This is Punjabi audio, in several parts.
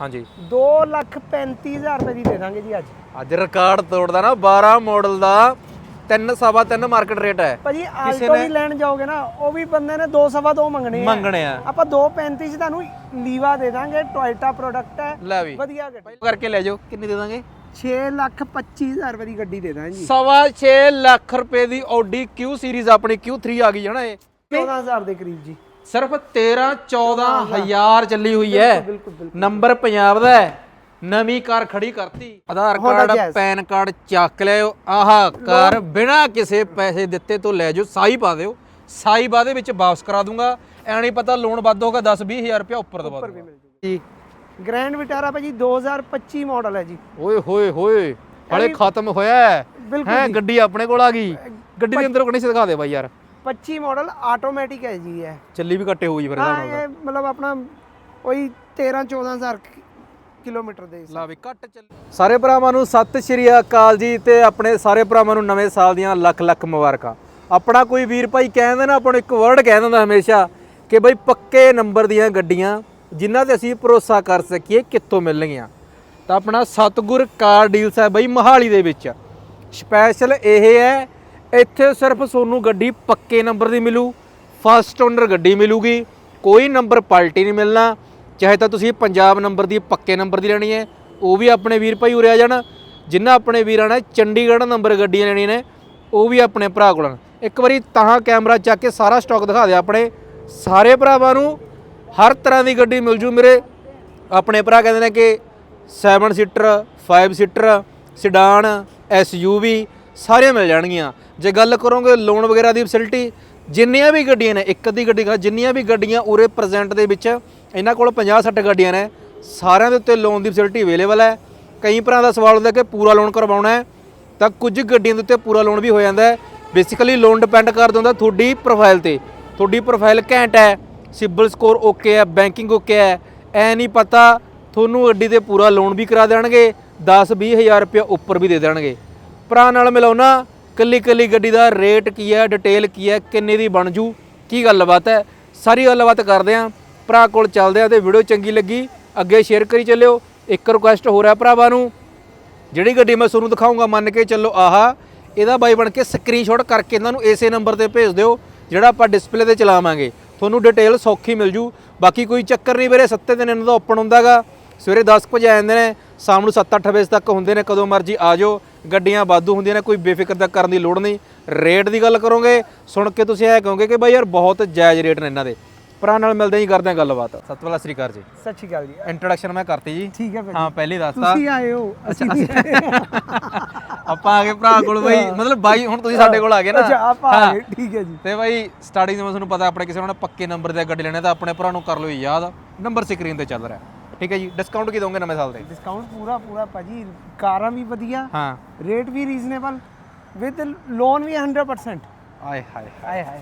ਹਾਂਜੀ। 2 ਲੱਖ 35000 ਰੁਪਏ ਦੀ ਦੇ ਦਾਂਗੇ ਜੀ ਅੱਜ। ਅੱਜ ਰਿਕਾਰਡ ਤੋੜਦਾ ਨਾ 12 ਮਾਡਲ ਦਾ 3 ਸਵਾ 3 ਮਾਰਕੀਟ ਰੇਟ ਹੈ। ਭਾਜੀ ਆਲਟੋ ਵੀ ਲੈਣ ਜਾਓਗੇ ਨਾ ਉਹ ਵੀ ਬੰਦੇ ਨੇ 2 ਸਵਾ 2 ਮੰਗਣੇ ਆ। ਮੰਗਣੇ ਆ। ਆਪਾਂ 235 ਚ ਤੁਹਾਨੂੰ ਲੀਵਾ ਦੇ ਦਾਂਗੇ ਟੋਇਟਾ ਪ੍ਰੋਡਕਟ ਹੈ। ਲੈ ਵੀ। ਵਧੀਆ ਗੱਡੀ। ਕਰਕੇ ਲੈ ਜਾਓ ਕਿੰਨੀ ਦੇ ਦਾਂਗੇ? 6 ਲੱਖ 25000 ਰੁਪਏ ਦੀ ਗੱਡੀ ਦੇ ਦਾਂਗੇ ਜੀ। ਸਵਾ 6 ਲੱਖ ਰੁਪਏ ਦੀ Audi Q ਸੀਰੀਜ਼ ਆਪਣੀ Q3 ਆ ਗਈ ਹੈ ਨਾ ਇਹ। 14000 ਦੇ ਕਰੀਬ ਜੀ। ਸਿਰਫ 13 14000 ਚੱਲੀ ਹੋਈ ਹੈ। ਨੰਬਰ ਪੰਜਾਬ ਦਾ ਹੈ। ਨਵੀਂ ਕਾਰ ਖੜੀ ਕਰਤੀ। ਆਧਾਰ ਕਾਰਡ। ਪੈਨ ਕਾਰਡ ਚੱਕ ਲਿਓ। ਆਹ ਕਾਰ ਬਿਨਾ ਕਿਸੇ ਪੈਸੇ ਦਿੱਤੇ ਤੋਂ ਲੈ ਜਾਓ ਸਾਈ ਪਾ ਦਿਓ। ਸਾਈ ਬਾਅਦ ਵਿੱਚ ਵਾਪਸ ਕਰਾ ਦੂੰਗਾ। ਐ ਨਹੀਂ ਪਤਾ ਲੋਨ ਵੱਧ ਹੋਗਾ 10 20000 ਰੁਪਏ ਉੱਪਰ ਦਵਾ ਦੂੰਗਾ ਜੀ ਗ੍ਰੈਂਡ ਵਿਟਾਰਾ ਭਾਜੀ 2025 ਮਾਡਲ ਹੈ ਜੀ। ਓਏ ਹੋਏ ਹੋਏ। ਹਲੇ ਖਤਮ ਹੋਇਆ ਹੈ। ਗੱਡੀ ਆਪਣੇ ਕੋਲ ਆ ਗਈ। ਗੱਡੀ ਦੇ ਅੰਦਰ ਕੋਣੀ ਦਿਖਾ ਦੇ ਬਾਈ ਯਾਰ। 25 ਮਾਡਲ ਆਟੋਮੈਟਿਕ ਹੈ ਜੀ ਇਹ। ਚੱਲੀ ਵੀ ਘੱਟੇ ਹੋਈ ਫਿਰ ਹਾਂ ਇਹ ਮਤਲਬ ਆਪਣਾ ਉਹੀ 13 14000 ਕਿਲੋਮੀਟਰ ਦੇ ਲਾ ਵੀ ਘੱਟ ਚੱਲ ਸਾਰੇ ਭਰਾਵਾਂ ਨੂੰ ਸਤਿ ਸ਼੍ਰੀ ਅਕਾਲ ਜੀ ਤੇ ਆਪਣੇ ਸਾਰੇ ਭਰਾਵਾਂ ਨੂੰ ਨਵੇਂ ਸਾਲ ਦੀਆਂ ਲੱਖ ਲੱਖ ਮੁਬਾਰਕਾਂ। ਆਪਣਾ ਕੋਈ ਵੀਰ ਭਾਈ ਕਹਿੰਦੇ ਨਾ ਆਪਾਂ ਨੂੰ ਇੱਕ ਵਰਡ ਕਹਿ ਦਿੰਦਾ ਹਮੇਸ਼ਾ ਕਿ ਬਈ ਪੱਕੇ ਨੰਬਰ ਦੀਆਂ ਗੱਡੀਆਂ ਜਿਨ੍ਹਾਂ ਤੇ ਅਸੀਂ ਭਰੋਸਾ ਕਰ ਸਕੀਏ ਕਿੱਥੋਂ ਮਿਲਣਗੀਆਂ। ਤਾਂ ਆਪਣਾ ਸਤਗੁਰ ਕਾਰ ਡੀਲਸ ਹੈ ਬਈ ਮਹਾਲੀ ਦੇ ਵਿੱਚ। ਸਪੈਸ਼ਲ ਇਹ ਹੈ ਇੱਥੇ ਸਿਰਫ ਤੁਹਾਨੂੰ ਗੱਡੀ ਪੱਕੇ ਨੰਬਰ ਦੀ ਮਿਲੂ ਫਸਟ ਓਨਰ ਗੱਡੀ ਮਿਲੂਗੀ, ਕੋਈ ਨੰਬਰ ਪਲਟੀ ਨਹੀਂ ਮਿਲਣਾ, ਚਾਹੇ ਤਾਂ ਤੁਸੀਂ ਪੰਜਾਬ ਨੰਬਰ ਦੀ, ਪੱਕੇ ਨੰਬਰ ਦੀ ਲੈਣੀ ਹੈ, ਉਹ ਵੀ ਆਪਣੇ ਵੀਰ ਭਾਈ ਉਰੇ ਆ ਜਾਣ ਜਿਨ੍ਹਾਂ ਆਪਣੇ ਵੀਰਾਂ ਨੇ ਚੰਡੀਗੜ੍ਹ ਨੰਬਰ ਗੱਡੀਆਂ ਲੈਣੀਆਂ ਨੇ, ਉਹ ਵੀ ਆਪਣੇ ਭਰਾ ਕੋਲ ਇੱਕ ਵਾਰੀ ਤਾਂ ਕੈਮਰਾ ਚੱਕ ਕੇ ਸਾਰਾ ਸਟਾਕ ਦਿਖਾ ਦਿਓ ਆਪਣੇ ਸਾਰੇ ਭਰਾਵਾਂ ਨੂੰ, ਹਰ ਤਰ੍ਹਾਂ ਦੀ ਗੱਡੀ ਮਿਲ ਜੂ ਮੇਰੇ। ਆਪਣੇ ਭਰਾ ਕਹਿੰਦੇ ਨੇ ਕਿ 7 ਸੀਟਰ 5 ਸੀਟਰ ਸਿਡਾਨ ਐਸਯੂਵੀ ਸਾਰੀਆਂ ਮਿਲ ਜਾਣਗੀਆਂ। ਜੇ ਗੱਲ ਕਰੋਗੇ ਲੋਨ ਵਗੈਰਾ ਦੀ ਫੈਸਿਲਿਟੀ ਜਿੰਨੀਆਂ ਵੀ ਗੱਡੀਆਂ ਨੇ, ਇੱਕ ਅੱਧੀ ਗੱਡੀ ਜਿੰਨੀਆਂ ਵੀ ਗੱਡੀਆਂ ਉਰੇ ਪ੍ਰੈਜ਼ੈਂਟ ਦੇ ਵਿੱਚ, ਇਹਨਾਂ ਕੋਲ 50 60 ਗੱਡੀਆਂ ਨੇ, ਸਾਰਿਆਂ ਦੇ ਉੱਤੇ ਲੋਨ ਦੀ ਫੈਸਿਲਿਟੀ ਅਵੇਲੇਬਲ ਹੈ। ਕਈ ਭਰਾ ਦਾ ਸਵਾਲ ਹੁੰਦਾ ਕਿ ਪੂਰਾ ਲੋਨ ਕਰਵਾਉਣਾ ਹੈ, ਤਾਂ ਕੁਝ ਗੱਡੀਆਂ ਦੇ ਉੱਤੇ ਪੂਰਾ ਲੋਨ ਵੀ ਹੋ ਜਾਂਦਾ ਹੈ। ਬੇਸਿਕਲੀ ਲੋਨ ਡਿਪੈਂਡ ਕਰਦਾ ਹੁੰਦਾ ਤੁਹਾਡੀ ਪ੍ਰੋਫਾਈਲ ਤੇ। ਤੁਹਾਡੀ ਪ੍ਰੋਫਾਈਲ ਘੈਂਟ ਹੈ, ਸਿਬਲ ਸਕੋਰ ਓਕੇ ਹੈ ਬੈਂਕਿੰਗ ਓਕੇ ਹੈ, ਐ ਨਹੀਂ ਪਤਾ ਤੁਹਾਨੂੰ ਗੱਡੀ ਤੇ ਪੂਰਾ ਲੋਨ ਵੀ ਕਰਾ ਦੇਣਗੇ 10 20000 ਰੁਪਏ ਉੱਪਰ ਵੀ ਦੇ ਦੇਣਗੇ। ਭਰਾ ਨਾਲ ਮਿਲਾਉਣਾ। ਕੱਲੀ ਕੱਲੀ ਗੱਡੀ ਦਾ ਰੇਟ ਕੀ ਹੈ ਡਿਟੇਲ ਕੀ ਹੈ, ਕਿੰਨੇ ਦੀ ਬਣ ਜੂ, ਕੀ ਗੱਲਬਾਤ ਹੈ, ਸਾਰੀ ਗੱਲਬਾਤ ਕਰਦੇ ਆਂ ਭਰਾ ਕੋਲ ਚੱਲਦੇ ਆ ਤੇ ਵੀਡੀਓ ਚੰਗੀ ਲੱਗੀ, ਅੱਗੇ ਸ਼ੇਅਰ ਕਰੀ ਚੱਲਿਓ। ਇੱਕ ਰਿਕੁਐਸਟ ਹੋ ਰਿਹਾ ਭਰਾਵਾਂ ਨੂੰ, ਜਿਹੜੀ ਗੱਡੀ ਮੈਂ ਤੁਹਾਨੂੰ ਦਿਖਾਉਂਗਾ ਮੰਨ ਕੇ ਚੱਲੋ ਆਹਾ, ਇਹਦਾ ਬਾਈ ਬਣ ਕੇ ਸਕਰੀਨਸ਼ਾਟ ਕਰਕੇ ਇਹਨਾਂ ਨੂੰ ਇਸੇ ਨੰਬਰ ਤੇ ਭੇਜ ਦਿਓ, ਜਿਹੜਾ ਆਪਾਂ ਡਿਸਪਲੇ ਤੇ ਚਲਾਵਾਂਗੇ। ਤੁਹਾਨੂੰ ਡਿਟੇਲ ਸੌਖੀ ਮਿਲ ਜੂ। ਬਾਕੀ ਕੋਈ ਚੱਕਰ ਨਹੀਂ ਵੀਰੇ, ਸੱਤੇ ਦਿਨ ਇਹਨਾਂ ਦਾ ਓਪਨ ਹੁੰਦਾਗਾ। ਸਵੇਰੇ 10 ਕੁ ਵਜੇ ਆ ਜਾਂਦੇ ਨੇ, ਸ਼ਾਮ ਨੂੰ 7-8 ਵਜੇ ਤੱਕ ਹੁੰਦੇ ਨੇ, ਕਦੋਂ ਮਰਜ਼ੀ ਆ ਜਾਓ। ਗੱਡੀਆਂ ਵਾਧੂ ਹੁੰਦੀਆਂ ਨੇ ਕੋਈ ਬੇਫਿਕਰ ਦਾ ਕਰਨ ਦੀ ਲੋੜ ਨਹੀਂ। ਰੇਟ ਦੀ ਗੱਲ ਕਰੋਗੇ ਸੁਣ ਕੇ ਤੁਸੀਂ ਇਹ ਕਹੋਗੇ ਕਿ ਬਾਈ ਯਾਰ ਬਹੁਤ ਜਾਇਜ਼ ਰੇਟ ਨੇ ਇਹਨਾਂ ਦੇ। ਭਰਾ ਨਾਲ ਮਿਲਦੇ ਹੀ ਕਰਦੇ ਗੱਲਬਾਤ। ਸਤਿ ਸ੍ਰੀ ਅਕਾਲ ਜੀ। ਸਤਿ ਸ਼੍ਰੀ ਅਕਾਲ ਜੀ। ਇੰਟਰੋਡਕਸ਼ਨ ਮੈਂ ਕਰਤੀ ਜੀ। ਠੀਕ ਹੈ ਹਾਂ ਪਹਿਲੇ ਦੱਸਤਾ ਤੁਸੀਂ ਆਏ ਹੋ ਅਸੀਂ ਆਪਾਂ ਆ ਗਏ ਭਰਾ ਕੋਲ ਬਈ। ਮਤਲਬ ਬਾਈ ਹੁਣ ਤੁਸੀਂ ਸਾਡੇ ਕੋਲ ਆ ਗਏ ਨਾ। ਅੱਛਾ ਆਪਾਂ ਆ। ਗਏ। ਠੀਕ ਹੈ ਜੀ। ਤੇ ਬਾਈ ਸਟਾਰਟਿੰਗ ਜਿਵੇਂ ਤੁਹਾਨੂੰ ਪਤਾ ਆਪਣੇ ਕਿਸੇ ਨੇ ਪੱਕੇ ਨੰਬਰ ਦੇ ਗੱਡੀ ਲੈਣੇ ਤਾਂ ਆਪਣੇ ਭਰਾ ਨੂੰ ਕਰ ਲਓ ਯਾਦ। ਨੰਬਰ ਸਕਰੀਨ ਤੇ ਚੱਲ ਰਿਹਾ। ਠੀਕ ਹੈ ਜੀ? ਡਿਸਕਾਊਂਟ ਕੀ ਦੋਗੇ ਨਵੇਂ ਸਾਲ ਦੇ ਡਿਸਕਾਊਂਟ ਪੂਰਾ ਪੂਰਾ ਭਾਜੀ ਕਾਰਾਂ ਵੀ ਵਧੀਆ ਹਾਂ। ਰੇਟ ਵੀ ਰੀਜ਼ਨੇਬਲ ਵਿਦ ਲੋਨ ਵੀ 100% ਆਏ ਹਾਏ ਆਏ ਹਾਏ।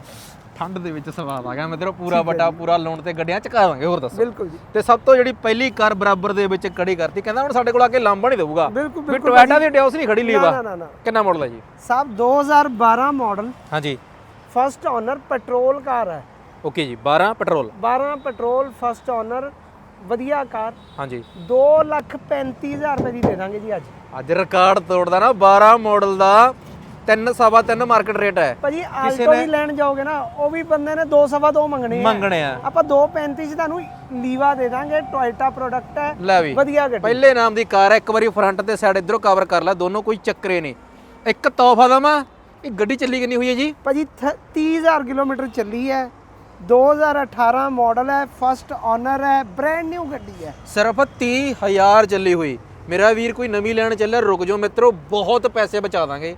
ਠੰਡ ਦੇ ਵਿੱਚ ਸਵਾਦ ਆ ਗਿਆ ਮੈਂ ਤੇਰਾ ਪੂਰਾ ਵੱਡਾ ਪੂਰਾ ਲੋਨ ਤੇ ਗੱਡੀਆਂ ਚਕਾ ਦਾਂਗੇ ਹੋਰ ਦੱਸੋ। ਬਿਲਕੁਲ ਜੀ। ਤੇ ਸਭ ਤੋਂ ਜਿਹੜੀ ਪਹਿਲੀ ਕਾਰ ਬਰਾਬਰ ਦੇ ਵਿੱਚ ਖੜੀ ਕਰਤੀ ਕਹਿੰਦਾ ਹੁਣ ਸਾਡੇ ਕੋਲ ਆ ਕੇ ਲਾਂਬਾ ਨਹੀਂ ਦੇਊਗਾ। ਬਿਲਕੁਲ ਬਿਲਕੁਲ ਟੋਇਟਾ ਦੀ ਡਿਓਸ ਨਹੀਂ ਖੜੀ ਲੀਵਾ ਕਿੰਨਾ ਮਾਡਲ ਹੈ ਜੀ? ਸਭ 2012 ਮਾਡਲ ਹਾਂਜੀ। ਫਸਟ ਓਨਰ ਪੈਟਰੋਲ ਕਾਰ ਹੈ। ਓਕੇ ਜੀ 12 ਪੈਟਰੋਲ 12 ਪੈਟਰੋਲ ਫਸਟ ਓਨਰ ਵਧੀਆ ਕਾਰ। ਹਾਂਜੀ। 2 ਲੱਖ 35000 ਰੁਪਏ ਦੀ ਦੇ ਦਾਂਗੇ ਜੀ ਅੱਜ। ਅੱਜ ਰਿਕਾਰਡ ਤੋੜਦਾ ਨਾ 12 ਮਾਡਲ ਦਾ 3 ਸਵਾ 3 ਮਾਰਕੀਟ ਰੇਟ ਹੈ। ਭਾਜੀ ਆਲਟੋ ਵੀ ਲੈਣ ਜਾਓਗੇ ਨਾ ਉਹ ਵੀ ਬੰਦੇ ਨੇ 2 ਸਵਾ 2 ਮੰਗਣੇ ਆ। ਮੰਗਣੇ ਆ। ਆਪਾਂ 235 ਚ ਤੁਹਾਨੂੰ ਲੀਵਾ ਦੇ ਦਾਂਗੇ ਟੋਇਟਾ ਪ੍ਰੋਡਕਟ ਹੈ। ਲੈ ਵੀ। ਵਧੀਆ ਗੱਡੀ। ਪਹਿਲੇ ਨਾਮ ਦੀ ਕਾਰ ਹੈ ਇੱਕ ਵਾਰੀ ਫਰੰਟ ਤੇ ਸਾਈਡ ਇਧਰੋਂ ਕਵਰ ਕਰ ਲੈ ਦੋਨੋਂ ਕੋਈ ਚੱਕਰੇ ਨਹੀਂ। ਇੱਕ ਤੋਹਫਾ ਦਵਾਂ ਇਹ ਗੱਡੀ ਚੱਲੀ ਕਿੰਨੀ ਹੋਈ ਹੈ ਜੀ? ਭਾਜੀ ਥ- 30000 ਕਿਲੋਮੀਟਰ ਚੱਲੀ ਹੈ। 2018 ਮਾਡਲ ਹੈ ਫਸਟ ਓਨਰ ਹੈ ਬ੍ਰੈਂਡ ਨਿਊ ਗੱਡੀ ਹੈ। ਸਿਰਫ 30000 ਚੱਲੀ ਹੋਈ। ਮੇਰਾ ਵੀਰ ਕੋਈ ਨਵੀਂ ਲੈਣ ਚੱਲਿਆ ਰੁਕ ਜਾਓ ਮਿੱਤਰੋ ਬਹੁਤ ਪੈਸੇ ਬਚਾ ਦਾਂਗੇ।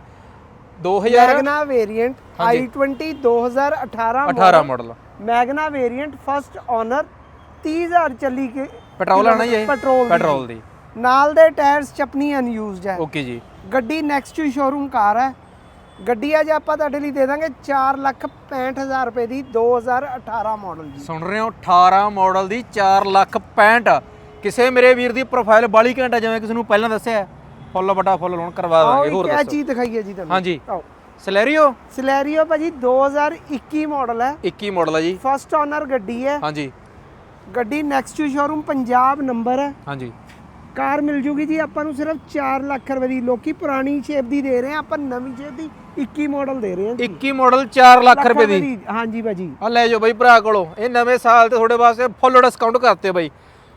2000 Magna variant i20 2018 18 model Magna variant first owner 30000 ਚੱਲੀ ਕੇ ਪੈਟਰੋਲ ਆਣਾ ਜੀ ਪੈਟਰੋਲ ਦੀ। ਪੈਟਰੋਲ ਦੀ। ਨਾਲ ਦੇ ਟਾਇਰਸ ਚਪਨੀ ਅਨਯੂਜ਼ਡ ਹੈ। ਓਕੇ ਜੀ। ਗੱਡੀ ਨੈਕਸਟ ਟੂ ਸ਼ੋਰੂਮ ਕਾਰ ਹੈ। ਗੱਡੀ ਅੱਜ ਆਪਾਂ ਤੁਹਾਡੇ ਲਈ ਦੇ ਦਾਂਗੇ 4 ਲੱਖ 65000 ਰੁਪਏ ਦੀ 2018 ਮਾਡਲ ਦੀ ਸੁਣ ਰਹੇ ਹੋ 18 ਮਾਡਲ ਦੀ 4 ਲੱਖ 65 ਕਿਸੇ ਮੇਰੇ ਵੀਰ ਦੀ ਪ੍ਰੋਫਾਈਲ ਬਾਲੀ ਘੰਟਾ ਜਿਵੇਂ ਕਿਸੇ ਨੂੰ ਪਹਿਲਾਂ ਦੱਸਿਆ। ਫੁੱਲ ਬਟਾ ਫੁੱਲ ਲੋਨ ਕਰਵਾ ਦਾਂਗੇ ਹੋਰ ਦੱਸੋ। ਚੀਜ਼ ਦਿਖਾਈਏ ਜੀ ਤੁਹਾਨੂੰ। ਹਾਂਜੀ। ਆਓ। ਸਲੈਰੀਓ ਸਿਲੈਰੀਓ ਭਾਜੀ 2021 ਮਾਡਲ ਹੈ। 21 ਮਾਡਲ ਹੈ ਜੀ। ਫਸਟ ਓਨਰ ਗੱਡੀ ਹੈ। ਹਾਂਜੀ। ਗੱਡੀ ਨੈਕਸਟ ਸ਼ੋਰੂਮ ਪੰਜਾਬ ਨੰਬਰ ਹੈ। ਹਾਂਜੀ। ਕਾਰ ਮਿਲ ਜੂਗੀ ਜੀ ਆਪਾਂ ਨੂੰ ਸਿਰਫ 4 ਲੱਖ ਰੁਪਏ ਦੀ। ਲੋਕੀ ਪੁਰਾਣੀ ਸ਼ੇਪ ਦੀ ਦੇ ਰਹੇ ਆ ਆਪਾਂ ਨਵੀਂ ਸ਼ੇਪ ਦੀ 21 ਮਾਡਲ ਦੇ ਰਹੇ ਜੀ। 21 ਮਾਡਲ 4 ਲੱਖ ਰੁਪਏ ਦੀ। ਹਾਂਜੀ ਭਾਜੀ। ਆ ਲੈ ਜਾਓ ਬਾਈ ਭਰਾ ਕੋਲੋਂ। ਇਹ ਨਵੇਂ ਸਾਲ ਤੇ ਤੁਹਾਡੇ ਵਾਸਤੇ ਫੁੱਲ ਡਿਸਕਾਊਂਟ ਕਰਤੇ ਬਾਈ।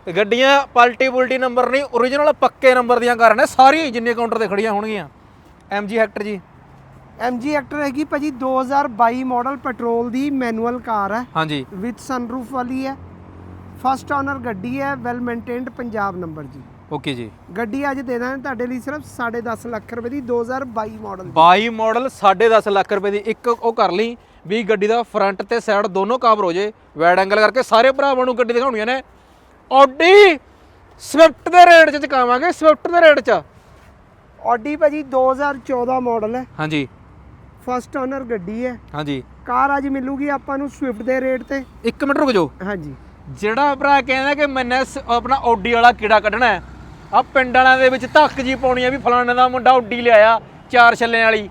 ਗੱਡੀਆਂ ਪਲਟੀ ਪੁਲਟੀ ਨੰਬਰ ਨਹੀਂ origignal ਪੱਕੇ ਨੰਬਰ ਦੀਆਂ ਕਾਰਾਂ ਨੇ ਸਾਰੀ ਜਿੰਨੇ ਕਾਊਂਟਰ ਤੇ ਖੜੀਆਂ ਹੋਣਗੀਆਂ। MG ਹੈਕਟਰ ਜੀ। MG ਐਕਟਰ ਹੈਗੀ ਭਾਜੀ 2022 ਮਾਡਲ ਪੈਟਰੋਲ ਦੀ ਮੈਨੂਅਲ ਕਾਰ ਹੈ। ਹਾਂਜੀ। ਵਿਦ ਸਨਰੂਫ ਵਾਲੀ ਹੈ। ਫਸਟ ਓਨਰ ਗੱਡੀ ਹੈ ਵੈਲ ਮੇਨਟੇਨਡ ਪੰਜਾਬ ਨੰਬਰ ਜੀ। ਓਕੇ ਜੀ। ਗੱਡੀ ਅੱਜ ਦੇ ਦਾਂਗੇ ਤੁਹਾਡੇ ਲਈ ਸਿਰਫ 10.5 ਲੱਖ ਰੁਪਏ ਦੀ 2022 ਮਾਡਲ 22 ਮਾਡਲ 10.5 ਲੱਖ ਰੁਪਏ ਦੀ। ਇੱਕ ਉਹ ਕਰ ਲਈ ਵੀ ਗੱਡੀ ਦਾ ਫਰੰਟ ਤੇ ਸਾਈਡ ਦੋਨੋਂ ਕਵਰ ਹੋ ਜੇ। ਵਾਈਡ ਐਂਗਲ ਕਰਕੇ ਸਾਰੇ ਭਰਾਵਾਂ ਨੂੰ ਗੱਡੀ ਦਿਖਾਉਣੀਆਂ ਨੇ। ਆਡੀ ਸਵਿਫਟ ਦੇ ਰੇਟ 'ਚ ਚਕਾਵਾਂਗੇ ਸਵਿਫਟ ਦੇ ਰੇਟ 'ਚ। ਆਡੀ ਭਾਜੀ 2014 ਮਾਡਲ ਹੈ। ਹਾਂਜੀ। ਫਸਟ ਓਨਰ ਗੱਡੀ ਹੈ। ਹਾਂਜੀ। ਕਾਰ ਅੱਜ ਮਿਲੂਗੀ ਆਪਾਂ ਨੂੰ ਸਵਿਫਟ ਦੇ ਰੇਟ ਤੇ। ਇੱਕ ਮਿੰਟ ਰੁਕ ਜਾਓ। ਹਾਂਜੀ। ਜਿਹੜਾ ਭਰਾ ਕਹਿੰਦਾ ਕਿ ਮੈਨੇ ਆਪਣਾ ਓਡੀ ਵਾਲਾ ਕੀੜਾ ਕੱਢਣਾ ਹੈ ਆ ਪਿੰਡ ਵਾਲਿਆਂ ਦੇ ਵਿੱਚ ਧੱਕ ਜੀ ਪਾਉਣੀ ਆ ਵੀ ਫਲਾਣੇ ਦਾ ਮੁੰਡਾ ਓਡੀ ਲਿਆਇਆ ਚਾਰ ਛੱਲੇ ਵਾਲੀ।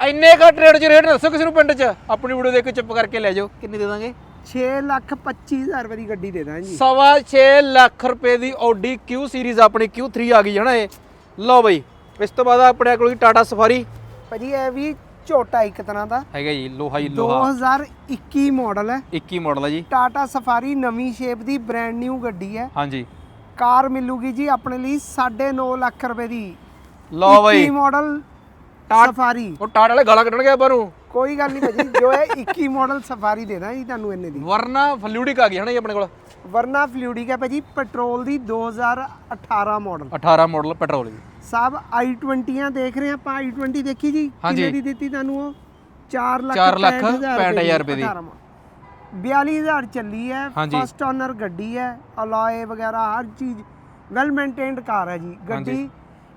ਇੰਨੇ ਘੱਟ ਰੇਟ 'ਚ ਰੇਟ ਦੱਸੋ ਕਿਸੇ ਨੂੰ ਪਿੰਡ 'ਚ? ਆਪਣੀ ਵੀਡੀਓ ਦੇਖ ਕੇ ਚੁੱਪ ਕਰਕੇ ਲੈ ਜਾਓ। ਕਿੰਨੀ ਦੇ ਦਾਂਗੇ? 6 ਲੱਖ 25 ਹਜ਼ਾਰ ਰੁਪਏ ਦੀ ਗੱਡੀ ਦੇ ਜੀ। ਸਵਾ 6 ਲੱਖ ਰੁਪਏ ਦੀ ਓਡੀ Q ਸੀਰੀਜ਼ ਆਪਣੀ Q3 ਆ ਗਈ ਹੈ ਨਾ ਇਹ। ਲਓ ਬਈ ਇਸ ਤੋਂ ਬਾਅਦ ਆਪਣੇ ਕੋਲ ਟਾਟਾ ਸਫਾਰੀ ਭਾਜੀ ਇਹ ਵੀ ਝੋਟਾ ਇੱਕ ਤਰ੍ਹਾਂ ਦਾ। ਹੈਗਾ ਜੀ ਲੋਹਾ ਹੀ ਲੋਹਾ। 2021 ਮਾਡਲ ਹੈ। 21 ਮਾਡਲ ਹੈ ਜੀ। ਟਾਟਾ ਸਫਾਰੀ ਨਵੀਂ ਸ਼ੇਪ ਦੀ ਬ੍ਰਾਂਡ ਨਿਊ ਗੱਡੀ ਹੈ। ਹਾਂਜੀ। ਕਾਰ ਮਿਲੂਗੀ ਜੀ ਆਪਣੇ ਲਈ 9.5 ਲੱਖ ਰੁਪਏ ਦੀ ਲਓ ਬਈ। 21 ਮਾਡਲ ਸਫਾਰੀ ਉਹ ਟਾਟਾ ਵਾਲੇ ਗਾਲਾਂ ਕੱਢਣਗੇ ਆਪਾਂ ਨੂੰ। ਕੋਈ ਗੱਲ ਨਹੀਂ ਭਾਜੀ ਜੋ ਹੈ 21 ਮਾਡਲ ਸਫਾਰੀ ਦੇ ਦਾਂ ਜੀ ਤੁਹਾਨੂੰ ਇੰਨੇ ਦੀ। ਵਰਨਾ ਫਲੂਡਿਕ ਆ ਗਈ ਹੈ ਨਾ ਜੀ ਆਪਣੇ ਕੋਲ। ਵਰਨਾ ਫਲੂਡਿਕ ਹੈ ਭਾਜੀ ਪੈਟਰੋਲ ਦੀ 2018 ਮਾਡਲ 18 ਮਾਡਲ ਪੈਟਰੋਲ ਜੀ ਸਭ i20 ਦੇਖ ਰਹੇ ਆਪਾਂ i20 ਦੇਖੀ ਜੀ। ਕਿੰਨੇ ਦੀ ਦਿੱਤੀ ਤੁਹਾਨੂੰ ਉਹ? 4 ਲੱਖ ਚਾਰ ਲੱਖ 65,000 ਰੁਪਏ ਦੀ। 18 42000 ਚੱਲੀ ਹੈ ਹਾਂਜੀ। ਫਸਟ ਓਨਰ ਗੱਡੀ ਹੈ ਅਲੋਏ ਵਗੈਰਾ ਹਰ ਚੀਜ਼ ਵੈਲ ਮੇਨਟੇਨਡ ਕਾਰ ਹੈ ਜੀ। ਗੱਡੀ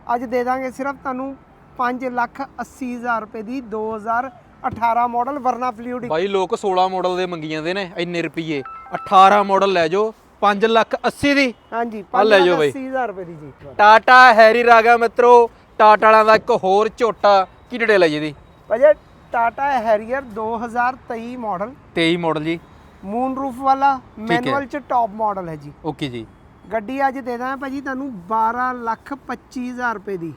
ਅੱਜ ਦੇ ਦਾਂਗੇ ਸਿਰਫ ਤੁਹਾਨੂੰ 5 ਲੱਖ 80000 ਰੁਪਏ ਦੀ 2018 ਮਾਡਲ ਵਰਨਾ ਫਲੂਇਡ ਬਾਈ ਲੋਕ 16 ਮਾਡਲ ਦੇ ਮੰਗੀ ਜਾਂਦੇ ਨੇ ਇੰਨੇ ਰੁਪਏ 18 ਮਾਡਲ ਲੈ ਜਾਓ 5 ਲੱਖ 80 ਦੀ। ਹਾਂਜੀ ਆਹ ਲੈ 5 ਜਾਓ ਲੱਖ ਬਈ। 80000 ਰੁਪਏ ਦੀ ਜੀ। ਟਾਟਾ ਹੈਰੀ ਰਾਗਾ ਮਿੱਤਰੋ ਟਾਟਾ ਵਾਲਿਆਂ ਦਾ ਇੱਕ ਹੋਰ ਝੋਟਾ ਕੀ ਡਿਟੇਲ ਹੈ ਜੀ ਇਹਦੀ ਭਾਜੀ ਟਾਟਾ ਹੈਰੀਅਰ 2023 ਮਾਡਲ 23 ਮਾਡਲ ਜੀ। ਮੂਨ ਰੂਫ ਵਾਲਾ ਮੈਨੂਅਲ ਚ ਟੌਪ ਮਾਡਲ ਹੈ ਜੀ। ਓਕੇ ਜੀ। ਗੱਡੀ ਅੱਜ ਦੇ ਦਾਂ ਭਾਜੀ ਤੁਹਾਨੂੰ 12 ਲੱਖ 25000 ਰੁਪਏ ਦੀ।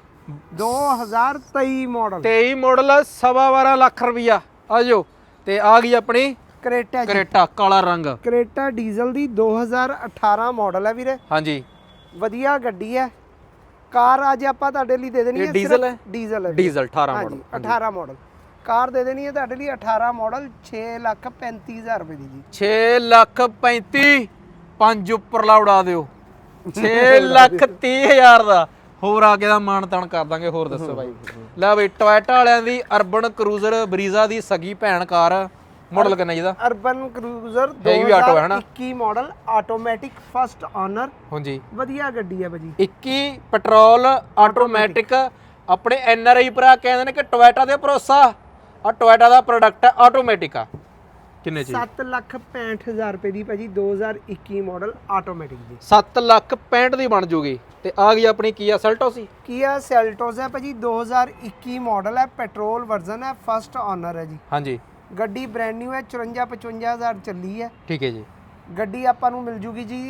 2023 ਮਾਡਲ 23 ਮਾਡਲ ਸਵਾ 12 ਲੱਖ ਰੁਪਈਆ। ਆ ਜਾਓ ਤੇ ਆ ਗਈ ਆਪਣੀ ਕਰੇਟਾ ਜੀ। ਕਰੇਟਾ ਕਾਲਾ ਰੰਗ। ਕਰੇਟਾ ਡੀਜ਼ਲ ਦੀ 2018 ਮਾਡਲ ਹੈ ਵੀਰੇ। ਹਾਂਜੀ। ਵਧੀਆ ਗੱਡੀ ਹੈ। ਕਾਰ ਅੱਜ ਆਪਾਂ ਤੁਹਾਡੇ ਲਈ ਦੇ ਦੇਣੀ ਹੈ ਡੀਜ਼ਲ ਹੈ? ਡੀਜ਼ਲ ਹੈ ਵੀਰੇ। ਡੀਜ਼ਲ 18 ਹਾਂਜੀ ਮਾਡਲ 18 ਮਾਡਲ ਕਾਰ ਦੇ ਦੇਣੀ ਹੈ ਤੁਹਾਡੇ ਲਈ 18 ਮਾਡਲ 6 ਲੱਖ 35000 ਰੁਪਏ ਦੀ ਜੀ। 6 ਲੱਖ 35 ਪੰਜ ਉੱਪਰ ਉਡਾ ਦਿਓ। 6 ਲੱਖ 30 ਹਜ਼ਾਰ ਦਾ। ਹੋਰ ਆ ਕੇ ਦਾ ਮਾਣ ਤਾਣ ਕਰ ਦਾਂਗੇ ਹੋਰ ਦੱਸੋ ਬਾਈ। ਲੈ ਬਈ ਟੋਇਟਾ ਵਾਲਿਆਂ ਦੀ ਅਰਬਨ ਕਰੂਜ਼ਰ ਬਰੀਜ਼ਾ ਦੀ ਸਗੀ ਭੈਣ ਕਾਰ। ਮਾਡਲ ਕਿੰਨਾ ਜਿਹਦਾ ਅਰਬਨ ਕਰੂਜ਼ਰ ਇਹ ਵੀ ਆਟੋ ਹੈ ਨਾ? 2021 ਮਾਡਲ ਆਟੋਮੈਟਿਕ ਫਸਟ ਓਨਰ ਹਾਂਜੀ। ਵਧੀਆ ਗੱਡੀ ਹੈ ਭਾਜੀ। 21 ਪੈਟਰੋਲ ਆਟੋਮੈਟਿਕ ਆਪਣੇ ਐਨ ਆਰ ਆਈ ਭਰਾ ਕਹਿੰਦੇ ਨੇ ਕਿ ਟੋਇਟਾ ਦੇ ਭਰੋਸਾ। ਆ ਟੋਇਟਾ ਦਾ ਪ੍ਰੋਡਕਟ ਹੈ ਆਟੋਮੈਟਿਕ ਆ ਕਿੰਨੇ ਚ 7 ਲੱਖ 65000 ਰੁਪਏ ਦੀ ਭਾਜੀ 2021 ਮਾਡਲ ਆਟੋਮੈਟਿਕ ਦੀ। 7 ਲੱਖ 65 ਦੀ ਬਣ ਜੂਗੀ। ਤੇ ਆ ਗਈ ਆਪਣੀ ਕੀਆ ਸੈਲਟੋਸ ਸੀ ਕੀਆ ਸੈਲਟੋਸ ਹੈ ਭਾਜੀ 2021 ਮਾਡਲ ਹੈ ਪੈਟਰੋਲ ਵਰਜ਼ਨ ਹੈ ਫਸਟ ਓਨਰ ਹੈ ਜੀ। ਹਾਂਜੀ। ਗੱਡੀ ਬ੍ਰੈਂਡ ਨਿਊ ਹੈ 54 55000 ਚੱਲੀ ਹੈ। ਠੀਕ ਹੈ ਜੀ। ਗੱਡੀ ਆਪਾਂ ਨੂੰ ਮਿਲ ਜੂਗੀ ਜੀ